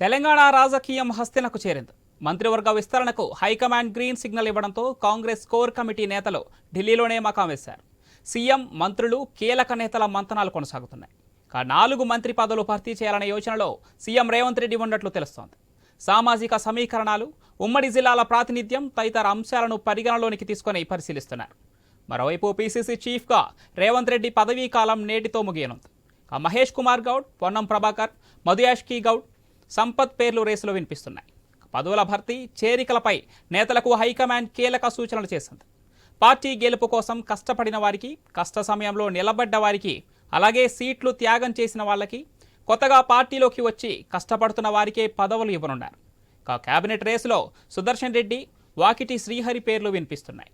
తెలంగాణ రాజకీయం హస్తినకు చేరింది. మంత్రివర్గ విస్తరణకు హైకమాండ్ గ్రీన్ సిగ్నల్ ఇవ్వడంతో కాంగ్రెస్ కోర్ కమిటీ నేతలు ఢిల్లీలోనే మకాం వేశారు. సీఎం మంత్రులు కీలక నేతల మంతనాలు కొనసాగుతున్నాయి. ఇక నాలుగు మంత్రి పదవులు భర్తీ చేయాలనే యోచనలో సీఎం రేవంత్ రెడ్డి ఉన్నట్లు తెలుస్తోంది. సామాజిక సమీకరణాలు ఉమ్మడి జిల్లాల ప్రాతినిధ్యం తదితర అంశాలను పరిగణలోనికి తీసుకొని పరిశీలిస్తున్నారు. మరోవైపు పీసీసీ చీఫ్గా రేవంత్ రెడ్డి పదవీ కాలం నేటితో ముగియనుంది. మహేష్ కుమార్ గౌడ్ పొన్నం ప్రభాకర్ మధుయాష్కి గౌడ్ సంపత్ పేర్లు రేసులో వినిపిస్తున్నాయి. పదవుల భర్తీ చేరికలపై నేతలకు హైకమాండ్ కీలక సూచనలు చేసింది. పార్టీ గెలుపు కోసం కష్టపడిన వారికి కష్ట సమయంలో నిలబడ్డ వారికి అలాగే సీట్లు త్యాగం చేసిన వాళ్ళకి కొత్తగా పార్టీలోకి వచ్చి కష్టపడుతున్న వారికే పదవులు ఇవ్వనున్నారు. కేబినెట్ రేసులో సుదర్శన్ రెడ్డి వాకిటి శ్రీహరి పేర్లు వినిపిస్తున్నాయి.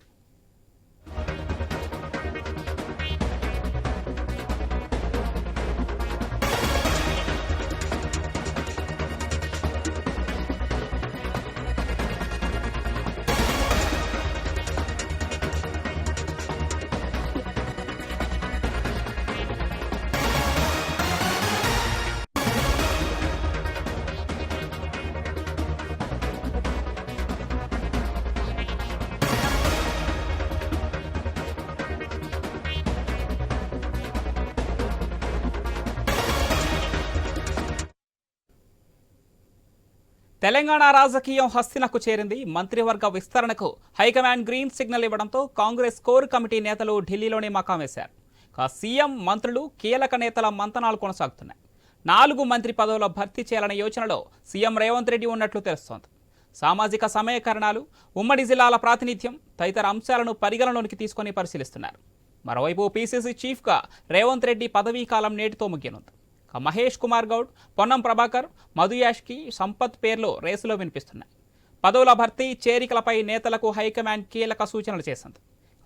తెలంగాణ రాజకీయం హస్తినకు చేరింది మంత్రివర్గ విస్తరణకు హైకమాండ్ గ్రీన్ సిగ్నల్ ఇవ్వడంతో కాంగ్రెస్ కోర్ కమిటీ నేతలు ఢిల్లీలోనే మకాం వేశారు. సీఎం మంత్రులు కీలక నేతల మంతనాలు కొనసాగుతున్నాయి. నాలుగు మంత్రి పదవుల భర్తీ చేయాలనే యోచనలో సీఎం రేవంత్ రెడ్డి ఉన్నట్లు తెలుస్తోంది. సామాజిక సమయకరణాలు ఉమ్మడి జిల్లాల ప్రాతినిధ్యం తదితర అంశాలను పరిగణలోనికి తీసుకొని పరిశీలిస్తున్నారు. మరోవైపు పీసీసీ చీఫ్గా రేవంత్ రెడ్డి పదవీ కాలం నేటితో ముగియనుంది. మహేష్ కుమార్ గౌడ్ పొన్నం ప్రభాకర్ మధుయాష్కి సంపత్ పేర్లు రేసులో వినిపిస్తున్నాయి. పదవుల భర్తీ చేరికలపై నేతలకు హైకమాండ్ కీలక సూచనలు చేసింది.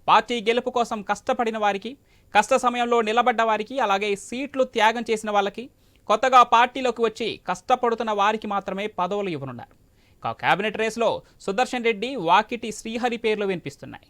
పార్టీ గెలుపు కోసం కష్టపడిన వారికి కష్ట సమయంలో నిలబడ్డ వారికి అలాగే సీట్లు త్యాగం చేసిన వాళ్ళకి కొత్తగా పార్టీలోకి వచ్చి కష్టపడుతున్న వారికి మాత్రమే పదవులు ఇవ్వనున్నారు. ఇక కేబినెట్ రేసులో సుదర్శన్ రెడ్డి వాకిటి శ్రీహరి పేర్లు వినిపిస్తున్నాయి.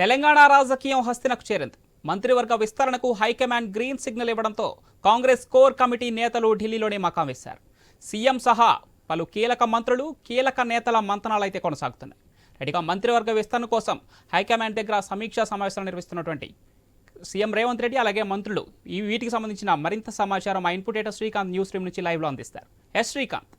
తెలంగాణ రాజకీయం హస్తినకు చేరింది. మంత్రివర్గ విస్తరణకు హైకమాండ్ గ్రీన్ సిగ్నల్ ఇవ్వడంతో కాంగ్రెస్ కోర్ కమిటీ నేతలు ఢిల్లీలోనే మకాం వేశారు. సీఎం సహా పలు కీలక మంత్రులు కీలక నేతల మంతనాలు అయితే కొనసాగుతున్నాయి. రెడీగా మంత్రివర్గ విస్తరణ కోసం హైకమాండ్ దగ్గర సమీక్షా సమావేశాలు నిర్వహిస్తున్నటువంటి సీఎం రేవంత్ రెడ్డి అలాగే మంత్రులు ఈ వీటికి సంబంధించిన మరింత సమాచారం మా input editor Srikanth news stream నుంచి లైవ్లో అందిస్తారు. S Srikanth.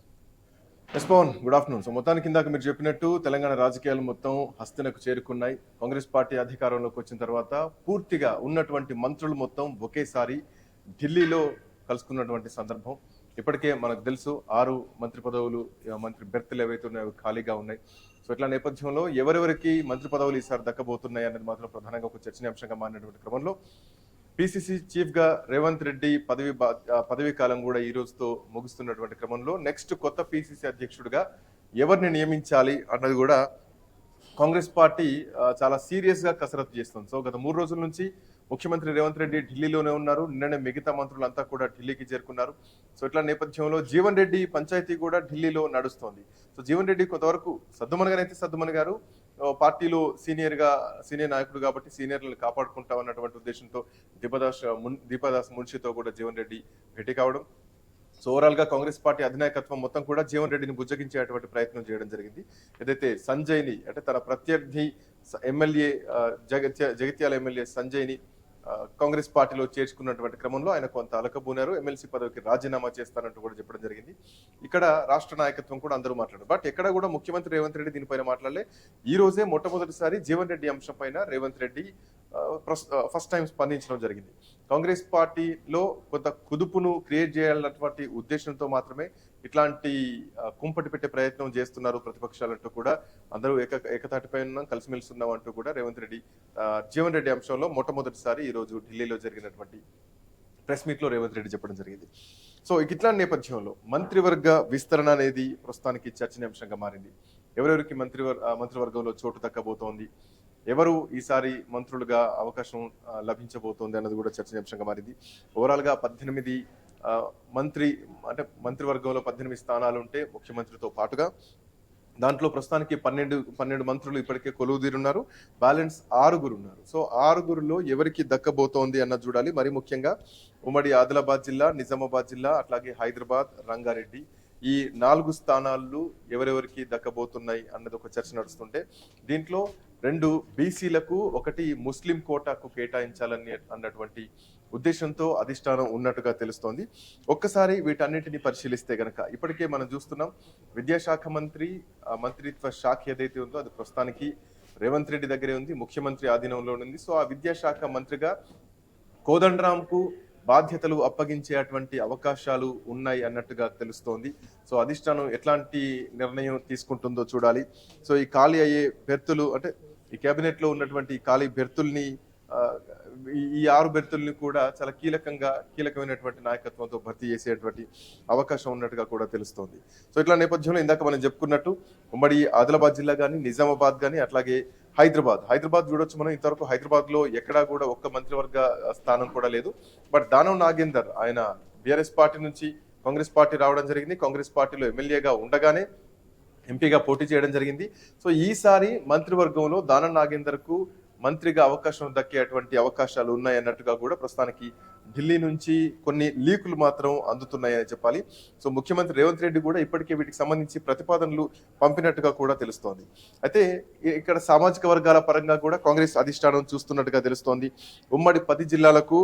S Pawan good afternoon. So మొత్తానికి ఇందాక మీరు చెప్పినట్టు తెలంగాణ రాజకీయాలు మొత్తం హస్తినకు చేరుకున్నాయి. కాంగ్రెస్ పార్టీ అధికారంలోకి వచ్చిన తర్వాత పూర్తిగా ఉన్నటువంటి మంత్రులు మొత్తం ఒకేసారి ఢిల్లీలో కలుసుకున్నటువంటి సందర్భం. ఇప్పటికే మనకు తెలుసు ఆరు మంత్రి పదవులు మంత్రి బెర్తులు ఏవైతే ఉన్నాయో ఖాళీగా ఉన్నాయి. సో ఇట్లా నేపథ్యంలో ఎవరెవరికి మంత్రి పదవులు ఈసారి దక్కబోతున్నాయి అనేది మాత్రం ప్రధానంగా ఒక చర్చనీయాంశంగా మారినటువంటి క్రమంలో పిసిసి చీఫ్గా రేవంత్ రెడ్డి పదవి బా- పదవీ కాలం కూడా ఈ రోజుతో ముగుస్తున్నటువంటి క్రమంలో నెక్స్ట్ కొత్త పిసిసి అధ్యక్షుడిగా ఎవరిని నియమించాలి అన్నది కూడా కాంగ్రెస్ పార్టీ చాలా సీరియస్గా కసరత్తు చేస్తుంది. సో గత మూడు రోజుల నుంచి ముఖ్యమంత్రి రేవంత్ రెడ్డి ఢిల్లీలోనే ఉన్నారు. నిన్ననే మిగతా మంత్రులంతా కూడా ఢిల్లీకి చేరుకున్నారు. సో ఇట్లా నేపథ్యంలో జీవన్ రెడ్డి పంచాయతీ కూడా ఢిల్లీలో నడుస్తోంది. సో జీవన్ రెడ్డి కొంతవరకు సద్దుమనగానైతే సద్దుమన్ గారు పార్టీలో సీనియర్గా సీనియర్ నాయకుడు కాబట్టి సీనియర్లను కాపాడుకుంటాం అన్నటువంటి ఉద్దేశంతో దీపదాస్ మున్ దీపదాస్ మున్షితో కూడా జీవన్ రెడ్డి భేటీ కావడం. సో ఓవరాల్గా కాంగ్రెస్ పార్టీ అధినాయకత్వం మొత్తం కూడా జీవన్ రెడ్డిని బుజ్జగించేటువంటి ప్రయత్నం చేయడం జరిగింది. ఏదైతే సంజయ్ని అంటే తన ప్రత్యర్థి ఎమ్మెల్యే ఆ, జగత్య జగిత్యాల ఎమ్మెల్యే సంజయ్ని కాంగ్రెస్ పార్టీలో చేర్చుకున్నటువంటి క్రమంలో ఆయన కొంత అలకబూనారు. ఎమ్మెల్సీ పదవికి రాజీనామా చేస్తానంటూ కూడా చెప్పడం జరిగింది. ఇక్కడ రాష్ట్ర నాయకత్వం కూడా అందరూ మాట్లాడారు. బట్ ఎక్కడ కూడా ముఖ్యమంత్రి రేవంత్ రెడ్డి దీనిపైన మాట్లాడలే. ఈ రోజే మొట్టమొదటిసారి జీవన్ రెడ్డి అంశం పైన రేవంత్ రెడ్డి ఫస్ట్ టైం స్పందించడం జరిగింది. కాంగ్రెస్ పార్టీలో కొంత కుదుపును క్రియేట్ చేయాలన్నటువంటి ఉద్దేశంతో మాత్రమే ఇట్లాంటి కుంపటి పెట్టే ప్రయత్నం చేస్తున్నారు ప్రతిపక్షాలంటూ కూడా అందరూ ఏక ఏకతాటిపై ఉన్నాం కలిసిమెలిసి ఉన్నాం అంటూ కూడా రేవంత్ రెడ్డి జీవన్ రెడ్డి అంశంలో మొట్టమొదటిసారి ఈ రోజు ఢిల్లీలో జరిగినటువంటి ప్రెస్ మీట్లో రేవంత్ రెడ్డి చెప్పడం జరిగింది. సో ఇట్లాంటి నేపథ్యంలో మంత్రివర్గ విస్తరణ అనేది ప్రస్తుతానికి చర్చనీయాంశంగా మారింది. ఎవరెవరికి మంత్రివర్ మంత్రివర్గంలో చోటు దక్కబోతోంది? ఎవరు ఈసారి మంత్రులుగా అవకాశం లభించబోతోంది అన్నది కూడా చర్చనీయాంశంగా మారింది. ఓవరాల్గా పద్దెనిమిది మంత్రి అంటే మంత్రివర్గంలో పద్దెనిమిది స్థానాలు ఉంటే ముఖ్యమంత్రితో పాటుగా. దాంట్లో ప్రస్తుతానికి పన్నెండు పన్నెండు మంత్రులు ఇప్పటికే కొలువుదీరున్నారు బ్యాలెన్స్ ఆరుగురు ఉన్నారు. సో ఆరుగురులో ఎవరికి దక్కబోతోంది అన్నది చూడాలి. మరి ముఖ్యంగా ఉమ్మడి ఆదిలాబాద్ జిల్లా నిజామాబాద్ జిల్లా అట్లాగే హైదరాబాద్ రంగారెడ్డి ఈ నాలుగు స్థానాలు ఎవరెవరికి దక్కబోతున్నాయి అన్నది ఒక చర్చ నడుస్తుంటే దీంట్లో రెండు బీసీలకు ఒకటి ముస్లిం కోటాకు కేటాయించాలని అన్నటువంటి ఉద్దేశంతో అధిష్టానం ఉన్నట్టుగా తెలుస్తోంది. ఒక్కసారి వీటన్నిటిని పరిశీలిస్తే గనక ఇప్పటికే మనం చూస్తున్నాం విద్యాశాఖ మంత్రి మంత్రిత్వ శాఖ ఏదైతే ఉందో అది ప్రస్తుతానికి రేవంత్ రెడ్డి దగ్గరే ఉంది ముఖ్యమంత్రి ఆధీనంలో ఉంది. సో ఆ విద్యాశాఖ మంత్రిగా కోదండరాంకు బాధ్యతలు అప్పగించేటువంటి అవకాశాలు ఉన్నాయి అన్నట్టుగా తెలుస్తోంది. సో అధిష్టానం ఎట్లాంటి నిర్ణయం తీసుకుంటుందో చూడాలి. సో ఈ ఖాళీ అయ్యే బెర్తులు అంటే ఈ కేబినెట్లో ఉన్నటువంటి ఖాళీ బెర్తుల్ని ఈ- ఈ ఆరు బెర్తుల్ని కూడా చాలా కీలకంగా కీలకమైనటువంటి నాయకత్వంతో భర్తీ చేసేటువంటి అవకాశం ఉన్నట్టుగా కూడా తెలుస్తోంది. సో ఇట్లా నేపథ్యంలో ఇందాక మనం చెప్పుకున్నట్టు ఉమ్మడి ఆదిలాబాద్ జిల్లా కానీ నిజామాబాద్ కానీ అట్లాగే హైదరాబాద్. హైదరాబాద్ చూడొచ్చు మనం ఇంతవరకు హైదరాబాద్లో ఎక్కడా కూడా ఒక్క మంత్రివర్గ స్థానం కూడా లేదు. బట్ దానం నాగేందర్ ఆయన బీఆర్ఎస్ పార్టీ నుంచి కాంగ్రెస్ పార్టీ రావడం జరిగింది. కాంగ్రెస్ పార్టీలో ఎమ్మెల్యేగా ఉండగానే ఎంపీగా పోటీ చేయడం జరిగింది. సో ఈసారి మంత్రివర్గంలో దాన నాగేందర్కు మంత్రిగా అవకాశం దక్కేటువంటి అవకాశాలు ఉన్నాయి అన్నట్టుగా కూడా ప్రస్తుతానికి ఢిల్లీ నుంచి కొన్ని లీకులు మాత్రం అందుతున్నాయని చెప్పాలి. సో ముఖ్యమంత్రి రేవంత్ రెడ్డి కూడా ఇప్పటికే వీటికి సంబంధించి ప్రతిపాదనలు పంపినట్టుగా కూడా తెలుస్తోంది. అయితే ఇక్కడ సామాజిక వర్గాల పరంగా కూడా కాంగ్రెస్ అధిష్టానం చూస్తున్నట్టుగా తెలుస్తోంది. ఉమ్మడి పది జిల్లాలకు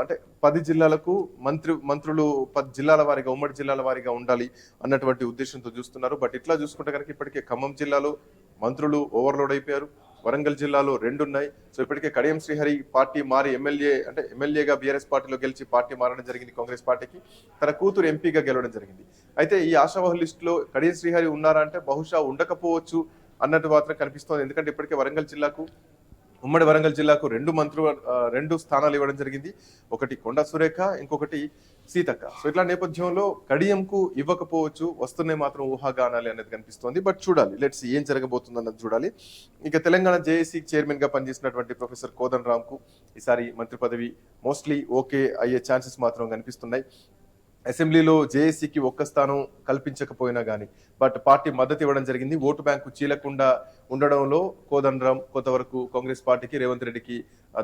అంటే పది జిల్లాలకు మంత్రి మంత్రులు పది జిల్లాల వారీగా ఉమ్మడి జిల్లాల వారీగా ఉండాలి అన్నటువంటి ఉద్దేశంతో చూస్తున్నారు. బట్ ఇట్లా చూసుకుంటే కనుక ఇప్పటికే ఖమ్మం జిల్లాలో మంత్రులు ఓవర్లోడ్ అయిపోయారు. వరంగల్ జిల్లాలో రెండు ఉన్నాయి సో ఇప్పటికే కడియం శ్రీహరి పార్టీ మారి ఎమ్మెల్యే అంటే ఎమ్మెల్యేగా బీఆర్ఎస్ పార్టీలో గెలిచి పార్టీ మారడం జరిగింది కాంగ్రెస్ పార్టీకి. తన కూతురు ఎంపీగా గెలవడం జరిగింది. అయితే ఈ ఆశావహ లిస్టులో కడియం శ్రీహరి ఉన్నారా అంటే బహుశా ఉండకపోవచ్చు అన్నట్టు మాత్రం కనిపిస్తోంది. ఎందుకంటే ఇప్పటికే వరంగల్ జిల్లాకు ఉమ్మడి వరంగల్ జిల్లాకు రెండు మంత్రు రెండు స్థానాలు ఇవ్వడం జరిగింది. ఒకటి కొండ సురేఖ ఇంకొకటి సీతక్క. సో ఇట్లా నేపథ్యంలో కడియంకు ఇవ్వకపోవచ్చు వస్తున్నాయి మాత్రం ఊహాగానాలి అనేది కనిపిస్తోంది. బట్ చూడాలి లెట్స్ ఏం జరగబోతుంది అన్నది చూడాలి. ఇక తెలంగాణ జేఏసీ చైర్మన్గా పనిచేసినటువంటి ప్రొఫెసర్ కోదన్ రామ్కు ఈసారి మంత్రి పదవి మోస్ట్లీ ఓకే అయ్యే ఛాన్సెస్ మాత్రం కనిపిస్తున్నాయి. అసెంబ్లీలో జేఏసీకి ఒక్క స్థానం కల్పించకపోయినా కానీ బట్ పార్టీ మద్దతు ఇవ్వడం జరిగింది. ఓటు బ్యాంకు చీలకుండా ఉండడంలో కోదండరాం కొంతవరకు కాంగ్రెస్ పార్టీకి రేవంత్ రెడ్డికి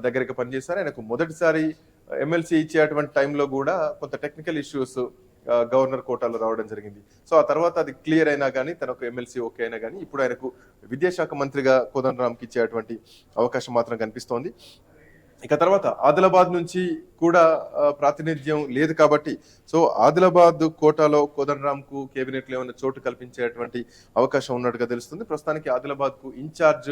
దగ్గరగా పనిచేశారు. ఆయనకు మొదటిసారి ఎమ్మెల్సీ ఇచ్చేటువంటి టైంలో కూడా కొంత టెక్నికల్ ఇష్యూస్ గవర్నర్ కోటాలో రావడం జరిగింది. సో ఆ తర్వాత అది క్లియర్ అయినా కానీ తనకు ఎమ్మెల్సీ ఓకే అయినా కానీ ఇప్పుడు ఆయనకు విద్యాశాఖ మంత్రిగా కోదండరాంకి ఇచ్చేటువంటి అవకాశం మాత్రం కనిపిస్తోంది. ఇక తర్వాత ఆదిలాబాద్ నుంచి కూడా ప్రాతినిధ్యం లేదు కాబట్టి సో ఆదిలాబాద్ కోటాలో కోదండరామ్కు కేబినెట్లో ఏమైనా చోటు కల్పించేటువంటి అవకాశం ఉన్నట్టుగా తెలుస్తుంది. ప్రస్తుతానికి ఆదిలాబాద్కు ఇన్ఛార్జ్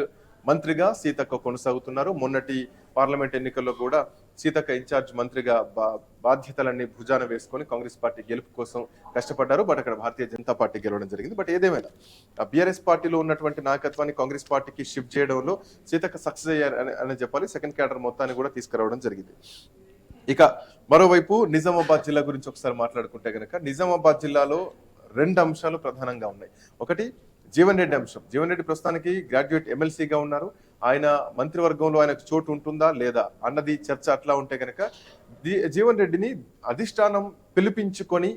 మంత్రిగా సీతక్క కొనసాగుతున్నారు. మొన్నటి పార్లమెంట్ ఎన్నికల్లో కూడా సీతక్క ఇన్ఛార్జ్ మంత్రిగా బా- బాధ్యతలన్నీ భుజాన వేసుకొని కాంగ్రెస్ పార్టీ గెలుపు కోసం కష్టపడ్డారు. బట్ అక్కడ భారతీయ జనతా పార్టీ గెలవడం జరిగింది. బట్ ఏదేమైనా బీఆర్ఎస్ పార్టీలో ఉన్నటువంటి నాయకత్వాన్ని కాంగ్రెస్ పార్టీకి షిఫ్ట్ చేయడంలో సీతక్క సక్సెస్ అయ్యారు అని- అని చెప్పాలి. సెకండ్ క్యాడర్ మొత్తాన్ని కూడా తీసుకురావడం జరిగింది. ఇక మరోవైపు నిజామాబాద్ జిల్లా గురించి ఒకసారి మాట్లాడుకుంటే కనుక నిజామాబాద్ జిల్లాలో రెండు అంశాలు ప్రధానంగా ఉన్నాయి. ఒకటి జీవన్ రెడ్డి అంశం. జీవన్ రెడ్డి ప్రస్తుతానికి గ్రాడ్యుయేట్ ఎమ్మెల్సీగా ఉన్నారు. ఆయన మంత్రివర్గంలో ఆయనకు చోటు ఉంటుందా లేదా అన్నది చర్చ అట్లా ఉంటే కనుక జీవన్ రెడ్డిని అధిష్టానం పిలిపించుకొని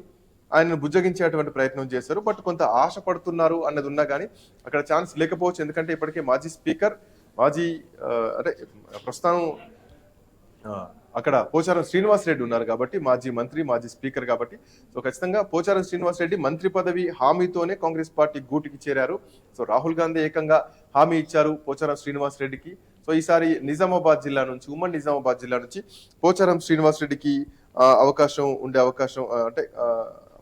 ఆయనను బుజ్జగించేటువంటి ప్రయత్నం చేశారు. బట్ కొంత ఆశ పడుతున్నారు అన్నది ఉన్నా కానీ అక్కడ ఛాన్స్ లేకపోవచ్చు. ఎందుకంటే ఇప్పటికే మాజీ స్పీకర్ మాజీ అంటే ప్రస్తుతం అక్కడ పోచారం శ్రీనివాస్ రెడ్డి ఉన్నారు కాబట్టి మాజీ మంత్రి మాజీ స్పీకర్ కాబట్టి. సో ఖచ్చితంగా పోచారం శ్రీనివాస్ రెడ్డి మంత్రి పదవి హామీతోనే కాంగ్రెస్ పార్టీ గూటికి చేరారు. సో రాహుల్ గాంధీ ఏకంగా హామీ ఇచ్చారు పోచారం శ్రీనివాస్ రెడ్డికి. సో ఈసారి నిజామాబాద్ జిల్లా నుంచి ఉమ్మడి నిజామాబాద్ జిల్లా నుంచి పోచారం శ్రీనివాస్ రెడ్డికి అవకాశం ఉండే అవకాశం అంటే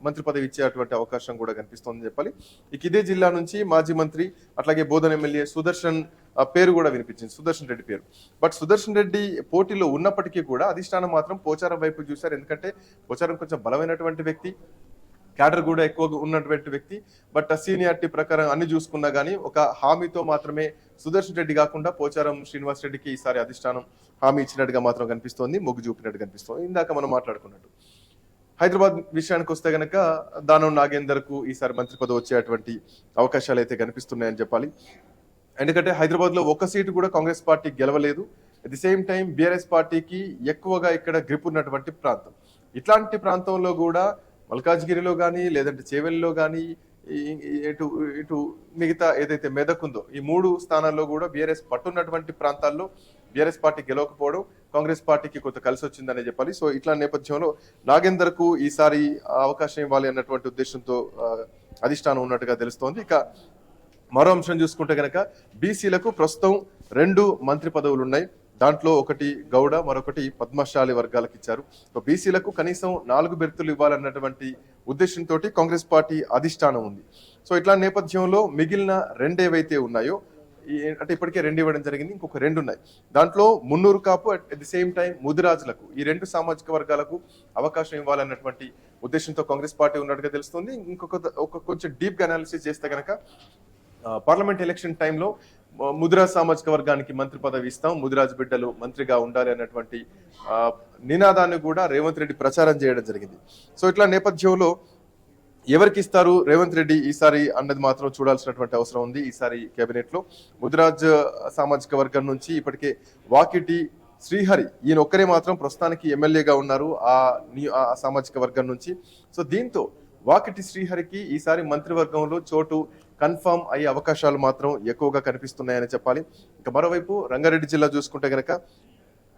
మంత్రి పదవి ఇచ్చేటువంటి అవకాశం కూడా కనిపిస్తోందని చెప్పాలి. ఇక ఇదే జిల్లా నుంచి మాజీ మంత్రి అట్లాగే బోధన ఎమ్మెల్యే సుదర్శన్ పేరు కూడా వినిపించింది సుదర్శన్ రెడ్డి పేరు. బట్ సుదర్శన్ రెడ్డి పోటీలో ఉన్నప్పటికీ కూడా అధిష్టానం మాత్రం పోచారం వైపు చూశారు. ఎందుకంటే పోచారం కొంచెం బలమైనటువంటి వ్యక్తి క్యాడర్ కూడా ఎక్కువగా ఉన్నటువంటి వ్యక్తి. బట్ సీనియారిటీ ప్రకారం అన్ని చూసుకున్నా గానీ ఒక హామీతో మాత్రమే సుదర్శన్ రెడ్డి కాకుండా పోచారం శ్రీనివాస్ రెడ్డికి ఈసారి అధిష్టానం హామీ ఇచ్చినట్టుగా మాత్రం కనిపిస్తోంది మొగ్గు చూపినట్టు కనిపిస్తోంది. ఇందాక మనం మాట్లాడుకున్నట్టు. హైదరాబాద్ విషయానికి వస్తే గనక దానం నాగేందర్కు ఈసారి మంత్రి పదవి వచ్చేటువంటి అవకాశాలు అయితే కనిపిస్తున్నాయని చెప్పాలి. ఎందుకంటే హైదరాబాద్లో ఒక్క సీటు కూడా కాంగ్రెస్ పార్టీ గెలవలేదు. At the same time BRS పార్టీకి ఎక్కువగా ఇక్కడ గ్రిప్ ఉన్నటువంటి ప్రాంతం. ఇట్లాంటి ప్రాంతంలో కూడా మల్కాజ్గిరిలో కానీ లేదంటే చేవెల్లో కానీ ఇటు ఇటు మిగతా ఏదైతే మెదక్ ఉందో ఈ మూడు స్థానాల్లో కూడా బీఆర్ఎస్ పట్టున్నటువంటి ప్రాంతాల్లో బీఆర్ఎస్ పార్టీ గెలవకపోవడం కాంగ్రెస్ పార్టీకి కొంత కలిసి వచ్చిందనే చెప్పాలి. సో ఇట్లా నేపథ్యంలో నాగేందర్కు ఈసారి అవకాశం ఇవ్వాలి అన్నటువంటి ఉద్దేశంతో అధిష్టానం ఉన్నట్టుగా తెలుస్తోంది. ఇక మరో అంశం చూసుకుంటే కనుక బీసీలకు ప్రస్తుతం రెండు మంత్రి పదవులు ఉన్నాయి. దాంట్లో ఒకటి గౌడ మరొకటి పద్మశాలి వర్గాలకు ఇచ్చారు. బీసీలకు కనీసం నాలుగు బెర్తులు ఇవ్వాలన్నటువంటి ఉద్దేశంతో కాంగ్రెస్ పార్టీ అధిష్టానం ఉంది. సో ఇట్లా నేపథ్యంలో మిగిలిన రెండేవైతే ఉన్నాయో అంటే ఇప్పటికే రెండు ఇవ్వడం జరిగింది ఇంకొక రెండు ఉన్నాయి. దాంట్లో Munnuru Kapu at the same time ముదిరాజులకు ఈ రెండు సామాజిక వర్గాలకు అవకాశం ఇవ్వాలన్నటువంటి ఉద్దేశంతో కాంగ్రెస్ పార్టీ ఉన్నట్టుగా తెలుస్తుంది. ఇంకొక ఒక కొంచెం డీప్గా అనాలిసిస్ చేస్తే కనుక పార్లమెంట్ ఎలక్షన్ టైంలో మ- సామాజిక వర్గానికి మంత్రి పదవి ఇస్తాం ముదిరాజ్ బిడ్డలు మంత్రిగా ఉండాలి అన్నటువంటి నినాదాన్ని కూడా రేవంత్ రెడ్డి ప్రచారం చేయడం జరిగింది. సో ఇట్లా నేపథ్యంలో ఎవరికి ఇస్తారు? రేవంత్ రెడ్డి ఈసారి అన్నది మాత్రం చూడాల్సినటువంటి అవసరం ఉంది ఈసారి కేబినెట్లో ముదిరాజ్ సామాజిక వర్గం నుంచి ఇప్పటికే వాకిటి శ్రీహరి ఈయన ఒక్కరే మాత్రం ప్రస్తుతానికి ఎమ్మెల్యేగా ఉన్నారు ఆ సామాజిక వర్గం నుంచి. సో దీంతో వాకిటి శ్రీహరికి ఈసారి మంత్రివర్గంలో చోటు కన్ఫర్మ్ అయ్యే అవకాశాలు మాత్రం ఎక్కువగా కనిపిస్తున్నాయని చెప్పాలి. ఇక మరోవైపు రంగారెడ్డి జిల్లా చూసుకుంటే కనుక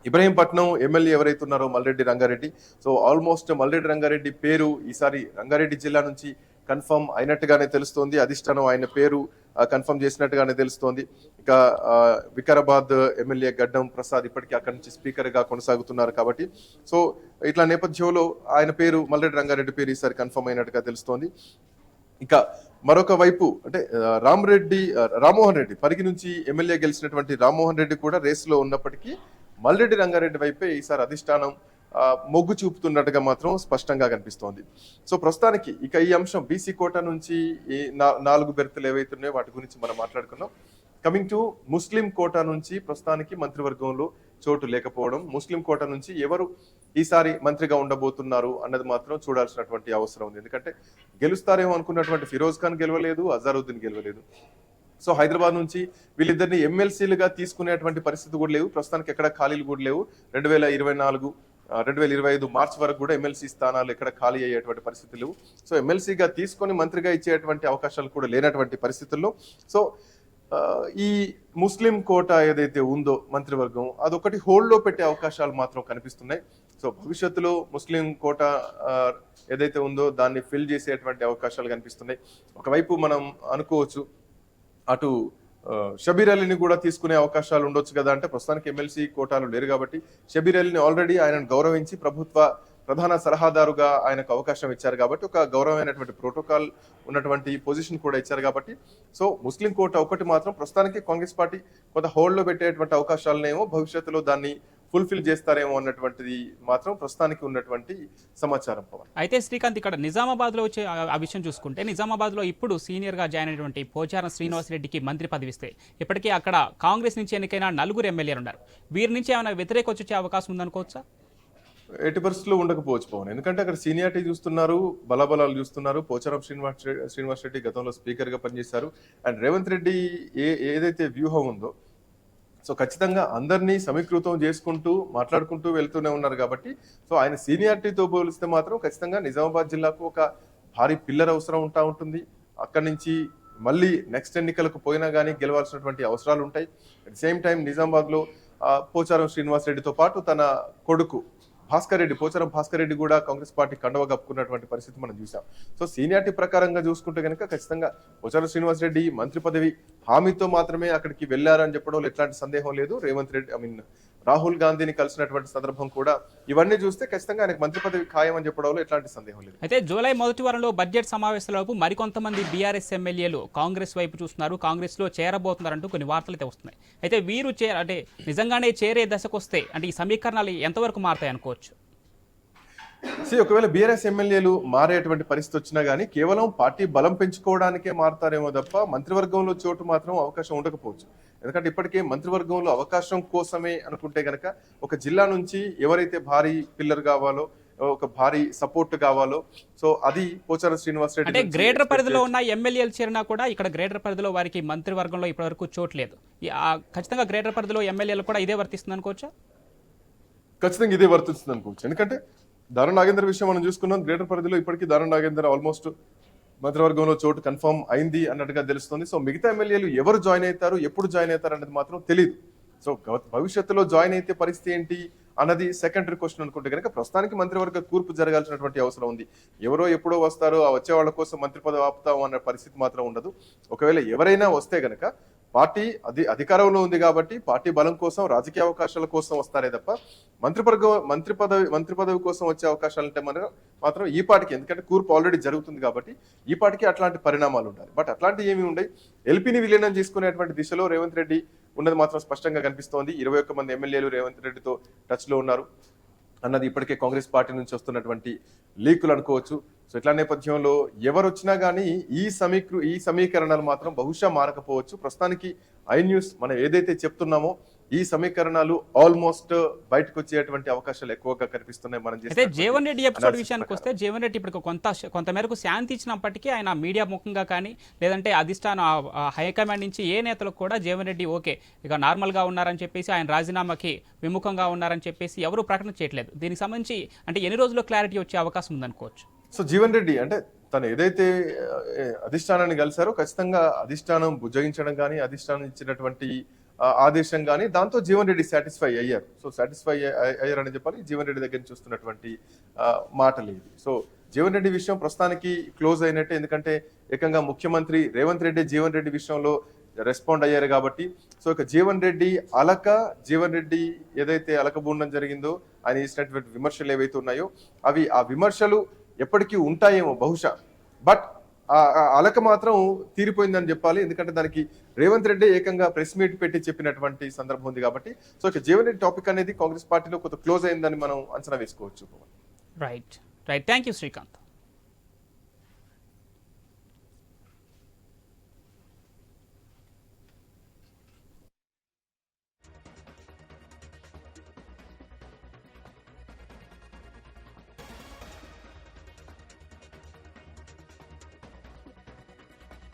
ఇబ్రహీంపట్నం ఎమ్మెల్యే ఎవరైతే ఉన్నారో మల్రెడ్డి రంగారెడ్డి. సో ఆల్మోస్ట్ మల్రెడ్డి రంగారెడ్డి పేరు ఈసారి రంగారెడ్డి జిల్లా నుంచి కన్ఫర్మ్ అయినట్టుగానే తెలుస్తోంది. అధిష్టానం ఆయన పేరు కన్ఫర్మ్ చేసినట్టుగానే తెలుస్తోంది. ఇక వికారాబాద్ ఎమ్మెల్యే గడ్డం ప్రసాద్ ఇప్పటికీ అక్కడి నుంచి స్పీకర్గా కొనసాగుతున్నారు కాబట్టి. సో ఇట్లా నేపథ్యంలో ఆయన పేరు మల్రెడ్డి రంగారెడ్డి పేరు ఈసారి కన్ఫర్మ్ అయినట్టుగా తెలుస్తోంది. ఇక మరొక వైపు అంటే రామరెడ్డి రామ్మోహన్ రెడ్డి పరిగి నుంచి ఎమ్మెల్యే గెలిచినటువంటి రామ్మోహన్ రెడ్డి కూడా రేసులో ఉన్నప్పటికీ మల్రెడ్డి రంగారెడ్డి వైపే ఈసారి అధిష్టానం మొగ్గు చూపుతున్నట్టుగా మాత్రం స్పష్టంగా కనిపిస్తోంది. సో ప్రస్తుతానికి ఇక ఈ అంశం బీసీ కోట నుంచి ఈ నా- నాలుగు బెర్తులు ఏవైతే ఉన్నాయో వాటి గురించి మనం మాట్లాడుకున్నాం కమింగ్ టు ముస్లిం కోటా నుంచి ప్రస్తుతానికి మంత్రివర్గంలో చోటు లేకపోవడం ముస్లిం కోట నుంచి ఎవరు ఈసారి మంత్రిగా ఉండబోతున్నారు అన్నది మాత్రం చూడాల్సినటువంటి అవసరం ఉంది. ఎందుకంటే గెలుస్తారేమో అనుకున్నటువంటి ఫిరోజ్ ఖాన్ గెలవలేదు అజారుద్దీన్ గెలవలేదు. సో హైదరాబాద్ నుంచి వీళ్ళిద్దరిని ఎమ్మెల్సీలుగా తీసుకునేటువంటి పరిస్థితి కూడా లేవు. ప్రస్తుతానికి ఎక్కడ ఖాళీలు కూడా లేవు. రెండు వేల ఇరవై నాలుగు రెండు వేల ఇరవై ఐదు మార్చి వరకు కూడా ఎమ్మెల్సీ స్థానాలు ఎక్కడ ఖాళీ అయ్యేటువంటి పరిస్థితులు సో ఎమ్మెల్సీగా తీసుకొని మంత్రిగా ఇచ్చేటువంటి అవకాశాలు కూడా లేనటువంటి పరిస్థితుల్లో సో ఈ ముస్లిం కోట ఏదైతే ఉందో మంత్రివర్గం అదొకటి హోల్డ్లో పెట్టే అవకాశాలు మాత్రం కనిపిస్తున్నాయి. సో భవిష్యత్తులో ముస్లిం కోట ఏదైతే ఉందో దాన్ని ఫిల్ చేసేటువంటి అవకాశాలు కనిపిస్తున్నాయి. ఒకవైపు మనం అనుకోవచ్చు అటు షబీర్ అలీని కూడా తీసుకునే అవకాశాలు ఉండొచ్చు కదా అంటే ప్రస్తుతానికి ఎమ్మెల్సీ కోటాలు లేరు కాబట్టి షబీర్ అలీని ఆల్రెడీ ఆయనను గౌరవించి ప్రభుత్వ ప్రధాన సలహాదారుగా ఆయనకు అవకాశం ఇచ్చారు కాబట్టి ఒక గౌరవమైనటువంటి ప్రోటోకాల్ ఉన్నటువంటి పొజిషన్ కూడా ఇచ్చారు కాబట్టి. సో ముస్లిం కోట ఒకటి మాత్రం ప్రస్తుతానికి కాంగ్రెస్ పార్టీ కొంత హోల్డ్లో పెట్టేటువంటి అవకాశాలనేమో భవిష్యత్తులో దాన్ని ఫుల్ఫిల్ చేస్తారేమో అన్నటువంటిది మాత్రం ప్రస్తుతానికి ఉన్నటువంటి సమాచారం పవన్. అయితే శ్రీకాంత్ ఇక్కడ నిజామాబాద్లో వచ్చే ఆ- విషయం చూసుకుంటే నిజామాబాద్లో ఇప్పుడు సీనియర్గా జాయిన్ అయినటువంటి పోచారం శ్రీనివాసరెడ్డికి మంత్రి పదవిస్తే ఇప్పటికీ అక్కడ కాంగ్రెస్ నుంచి ఎన్నికైన నలుగురు ఎమ్మెల్యేలు ఉన్నారు. వీరి నుంచి ఏమైనా వ్యతిరేక వచ్చే అవకాశం ఉందనుకోవచ్చా? ఎట్టి పరిస్థితుల్లో ఉండకపోవచ్చు పవన్. ఎందుకంటే అక్కడ సీనియారిటీ చూస్తున్నారు బలాబలాలు చూస్తున్నారు. పోచారం శ్రీనివాస్ శ్రీనివాస్ రెడ్డి గతంలో స్పీకర్గా పనిచేశారు. అండ్ రేవంత్ రెడ్డి ఏ ఏదైతే వ్యూహం ఉందో సో ఖచ్చితంగా అందరినీ సమీకృతం చేసుకుంటూ మాట్లాడుకుంటూ వెళ్తూనే ఉన్నారు కాబట్టి సో ఆయన సీనియారిటీతో పోలిస్తే మాత్రం ఖచ్చితంగా నిజామాబాద్ జిల్లాకు ఒక భారీ పిల్లర్ అవసరం ఉంటా ఉంటుంది. అక్కడి నుంచి మళ్ళీ నెక్స్ట్ ఎన్నికలకు పోయినా కానీ గెలవాల్సినటువంటి అవసరాలు ఉంటాయి. అట్ సేమ్ టైం నిజామాబాద్లో పోచారం శ్రీనివాస్ రెడ్డితో పాటు తన కొడుకు భాస్కర్ రెడ్డి పోచారం భాస్కర్ రెడ్డి కూడా కాంగ్రెస్ పార్టీ కండవ కప్పుకున్నటువంటి పరిస్థితి మనం చూసాం సో సీనియారిటీ ప్రకారంగా చూసుకుంటే కనుక ఖచ్చితంగా పోచారం శ్రీనివాస్ రెడ్డి మంత్రి పదవి హామీతో మాత్రమే అక్కడికి వెళ్ళారని చెప్పడంలో ఎట్లాంటి సందేహం లేదు. రేవంత్ రెడ్డి ఐ మీన్ రాహుల్ గాంధీని కలిసినటువంటి సందర్భం కూడా ఇవన్నీ చూస్తే ఖచ్చితంగా ఆయనకు మంత్రి పదవి ఖాయం అని చెప్పడంలో ఎట్లాంటి సందేహం లేదు. అయితే జూలై మొదటి వారంలో బడ్జెట్ సమావేశాలలోపు మరికొంతమంది బీఆర్ఎస్ ఎమ్మెల్యేలు కాంగ్రెస్ వైపు చూస్తున్నారు. కాంగ్రెస్లో చేరబోతున్నారంటూ కొన్ని వార్తలు అయితే వస్తున్నాయి. అయితే వీరు చే అంటే నిజంగానే చేరే దశకు వస్తే అంటే ఈ సమీకరణాలు ఎంతవరకు మారుతాయి అనుకోవచ్చు? సి ఒకవేళ బీఆర్ఎస్ ఎమ్మెల్యేలు మారేటువంటి పరిస్థితి వచ్చినా గానీ కేవలం పార్టీ బలం పెంచుకోవడానికే మారుతారేమో తప్ప మంత్రివర్గంలో చోటు మాత్రం అవకాశం ఉండకపోవచ్చు. ఎందుకంటే ఇప్పటికే మంత్రివర్గంలో అవకాశం కోసమే అనుకుంటే గనక ఒక జిల్లా నుంచి ఎవరైతే భారీ పిల్లర్ కావాలో ఒక భారీ సపోర్ట్ కావాలో సో అది పోచారం శ్రీనివాస్ రెడ్డి అంటే గ్రేటర్ పరిధిలో ఉన్న ఎమ్మెల్యేలు చేరినా కూడా ఇక్కడ గ్రేటర్ పరిధిలో వారికి మంత్రివర్గంలో ఇప్పటివరకు చోటు లేదు. ఈ- ఆ ఖచ్చితంగా గ్రేటర్ పరిధిలో ఎమ్మెల్యేలు కూడా ఇదే వర్తిస్తుంది అనుకోవచ్చా? ఖచ్చితంగా ఇదే వర్తిస్తుంది అనుకోవచ్చు. ఎందుకంటే దారుణ నాగేంద్ర విషయం మనం చూసుకున్నాం గ్రేటర్ పరిధిలో ఇప్పటికీ దారుణ నాగేంద్ర ఆల్మోస్ట్ మంత్రివర్గంలో చోటు కన్ఫర్మ్ అయింది అన్నట్టుగా తెలుస్తుంది. సో మిగతా ఎమ్మెల్యేలు ఎవరు జాయిన్ అవుతారు ఎప్పుడు జాయిన్ అవుతారు అనేది మాత్రం తెలియదు సో భవిష్యత్తులో జాయిన్ అయితే పరిస్థితి ఏంటి అన్నది సెకండరీ క్వశ్చన్ అనుకుంటే కనుక ప్రస్తుతానికి మంత్రివర్గ కూర్పు జరగాల్సినటువంటి అవసరం ఉంది. ఎవరో ఎప్పుడో వస్తారో ఆ వచ్చే వాళ్ళ కోసం మంత్రి పదవి ఆపుతాం అన్న పరిస్థితి మాత్రం ఉండదు. ఒకవేళ ఎవరైనా వస్తే కనుక పార్టీ అది అధికారంలో ఉంది కాబట్టి పార్టీ బలం కోసం రాజకీయ అవకాశాల కోసం వస్తారే తప్ప మంత్రి మంత్రి పదవి మంత్రి పదవి కోసం వచ్చే అవకాశాలు అంటే మన మాత్రం ఈ పార్టీకి ఎందుకంటే కూర్పు ఆల్రెడీ జరుగుతుంది కాబట్టి ఈ పార్టీకి అట్లాంటి పరిణామాలు ఉండాలి. బట్ అట్లాంటివి ఏమి ఉండయి. ఎల్పీని విలీనం చేసుకునేటువంటి దిశలో రేవంత్ రెడ్డి ఉన్నది మాత్రం స్పష్టంగా కనిపిస్తోంది. ఇరవై ఒక్క మంది ఎమ్మెల్యేలు రేవంత్ రెడ్డితో టచ్లో ఉన్నారు. అన్నది ఇప్పటికే కాంగ్రెస్ పార్టీ నుంచి వస్తున్నటువంటి లీకులు అనుకోవచ్చు. సో ఇట్లా నేపథ్యంలో ఎవరు వచ్చినా కానీ ఈ సమీకృ ఈ సమీకరణలు మాత్రం బహుశా మారకపోవచ్చు. ప్రస్తుతానికి ఐ న్యూస్ మనం ఏదైతే చెప్తున్నామో ఈ సమీకరణాలు ఆల్మోస్ట్ బయటకు వచ్చేటువంటి అవకాశాలు ఎక్కువగా కనిపిస్తున్నాయి మనం అయితే చేసినటువంటి జీవన్ రెడ్డి ఎపిసోడ్ విషయానికి. వస్తే జీవన్ రెడ్డి ఇప్పుడు కొంత కొంత మేరకు శాంతి ఇచ్చినప్పటికీ ఆయన మీడియా ముఖంగా కానీ లేదంటే అధిష్టానం హైకమాండ్ నుంచి ఏ నేతలకు కూడా జీవన్ రెడ్డి ఓకే ఇక నార్మల్గా ఉన్నారని చెప్పేసి ఆయన రాజీనామాకి విముఖంగా ఉన్నారని చెప్పేసి ఎవరు ప్రకటన చేయట్లేదు. దీనికి సంబంధించి అంటే ఎన్ని రోజుల్లో క్లారిటీ వచ్చే అవకాశం ఉందనుకోవచ్చు? సో జీవన్ రెడ్డి అంటే తను ఏదైతే అధిష్టానాన్ని కలిశారో ఖచ్చితంగా అధిష్టానం బుజ్జగించడం కానీ అధిష్టానం ఇచ్చినటువంటి ఆదేశం కానీ దాంతో జీవన్ రెడ్డి సాటిస్ఫై అయ్యారు. సో సాటిస్ఫై అయ్యారని చెప్పాలి. జీవన్ రెడ్డి దగ్గర నుంచి చూస్తున్నటువంటి మాటలు ఇది సో జీవన్ రెడ్డి విషయం ప్రస్తుతానికి క్లోజ్ అయినట్టే. ఎందుకంటే ఏకంగా ముఖ్యమంత్రి రేవంత్ రెడ్డి జీవన్ రెడ్డి విషయంలో రెస్పాండ్ అయ్యారు కాబట్టి. సో ఇక జీవన్ రెడ్డి అలక జీవన్ రెడ్డి ఏదైతే అలకబూండం జరిగిందో ఆయన ఇచ్చినటువంటి విమర్శలు ఏవైతే ఉన్నాయో అవి ఆ విమర్శలు ఎప్పటికీ ఉంటాయేమో బహుశా. బట్ అలక మాత్రం తీరిపోయిందని చెప్పాలి. ఎందుకంటే దానికి రేవంత్ రెడ్డి ఏకంగా ప్రెస్ మీట్ పెట్టి చెప్పినటువంటి సందర్భం ఉంది కాబట్టి. సో ఇక జీవన్ రెడ్డి టాపిక్ అనేది కాంగ్రెస్ పార్టీలో కొంత క్లోజ్ అయిందని మనం అంచనా వేసుకోవచ్చు. Right right thank you Srikanth